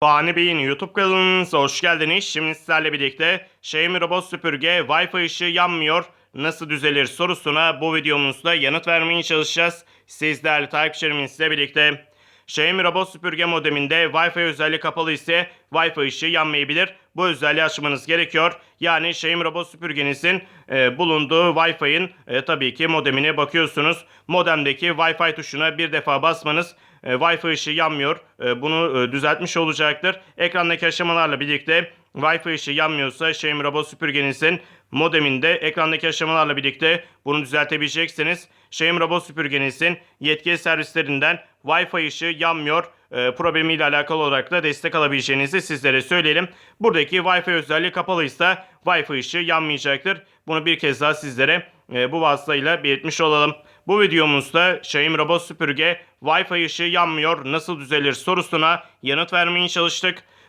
Fani Bey'in YouTube kanalınıza hoş geldiniz. Şimdi sizlerle birlikte Xiaomi robot süpürge Wi-Fi ışığı yanmıyor nasıl düzelir sorusuna bu videomuzda yanıt vermeye çalışacağız. Siz değerli takipçilerimizle birlikte Xiaomi robot süpürge modeminde Wi-Fi özelliği kapalı ise Wi-Fi ışığı yanmayabilir. Bu özelliği açmanız gerekiyor. Yani Xiaomi robot süpürgenizin e, bulunduğu Wi-Fi'nin e, tabii ki modemine bakıyorsunuz. Modemdeki Wi-Fi tuşuna bir defa basmanız e, Wi-Fi ışığı yanmıyor. E, bunu e, düzeltmiş olacaktır. Ekrandaki aşamalarla birlikte Wi-Fi ışığı yanmıyorsa Xiaomi robot süpürgenizin modeminde ekrandaki aşamalarla birlikte bunu düzeltebileceksiniz. Xiaomi robot süpürgenizin yetkili servislerinden Wi-Fi ışığı yanmıyor e, problemiyle alakalı olarak da destek alabileceğinizi sizlere söyleyelim. Buradaki Wi-Fi özelliği kapalıysa Wi-Fi ışığı yanmayacaktır. Bunu bir kez daha sizlere e, bu vasıtayla belirtmiş olalım. Bu videomuzda Xiaomi robot süpürge Wi-Fi ışığı yanmıyor nasıl düzelir sorusuna yanıt vermeye çalıştık.